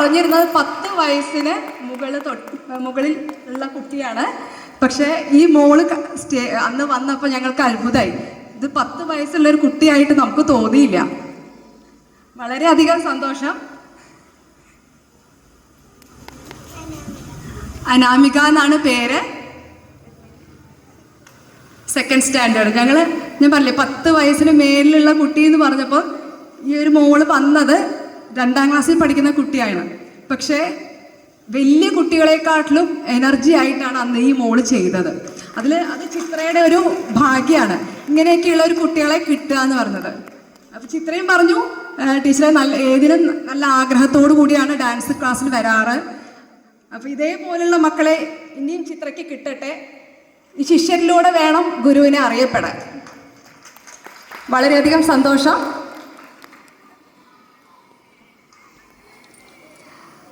പറഞ്ഞിരുന്നത് പത്ത് വയസ്സിന് മുകളിൽ മുകളിൽ ഉള്ള കുട്ടിയാണ്. പക്ഷേ ഈ മോൾ സ്റ്റേ അന്ന് വന്നപ്പോൾ ഞങ്ങൾക്ക് അത്ഭുതമായി ഇത് പത്ത് വയസ്സുള്ള ഒരു കുട്ടിയായിട്ട് നമുക്ക് തോന്നിയില്ല. വളരെയധികം സന്തോഷം. അനാമിക എന്നാണ് പേര്. സെക്കൻഡ് സ്റ്റാൻഡേർഡ് ഞങ്ങൾ ഞാൻ പറഞ്ഞില്ലേ പത്ത് വയസ്സിന് മേലിലുള്ള കുട്ടി എന്ന് പറഞ്ഞപ്പോൾ ഈ ഒരു മോൾ വന്നത് രണ്ടാം ക്ലാസ്സിൽ പഠിക്കുന്ന കുട്ടിയാണ്. പക്ഷേ വലിയ കുട്ടികളെക്കാട്ടിലും എനർജി ആയിട്ടാണ് അന്ന് ഈ മോൾ ചെയ്തത്. അതിൽ അത് ചിത്രയുടെ ഒരു ഭാഗ്യമാണ് ഇങ്ങനെയൊക്കെയുള്ള ഒരു കുട്ടികളെ കിട്ടുക എന്ന് പറഞ്ഞത്. അപ്പം ചിത്രയും പറഞ്ഞു ടീച്ചറെ നല്ല ഏതിനും നല്ല ആഗ്രഹത്തോടു കൂടിയാണ് ഡാൻസ് ക്ലാസ്സിൽ വരാറ്. അപ്പം ഇതേപോലെയുള്ള മക്കളെ ഇനിയും ചിത്രയ്ക്ക് കിട്ടട്ടെ. ഈ ശിഷ്യരിലൂടെ വേണം ഗുരുവിനെ അറിയപ്പെടാൻ. വളരെയധികം സന്തോഷം.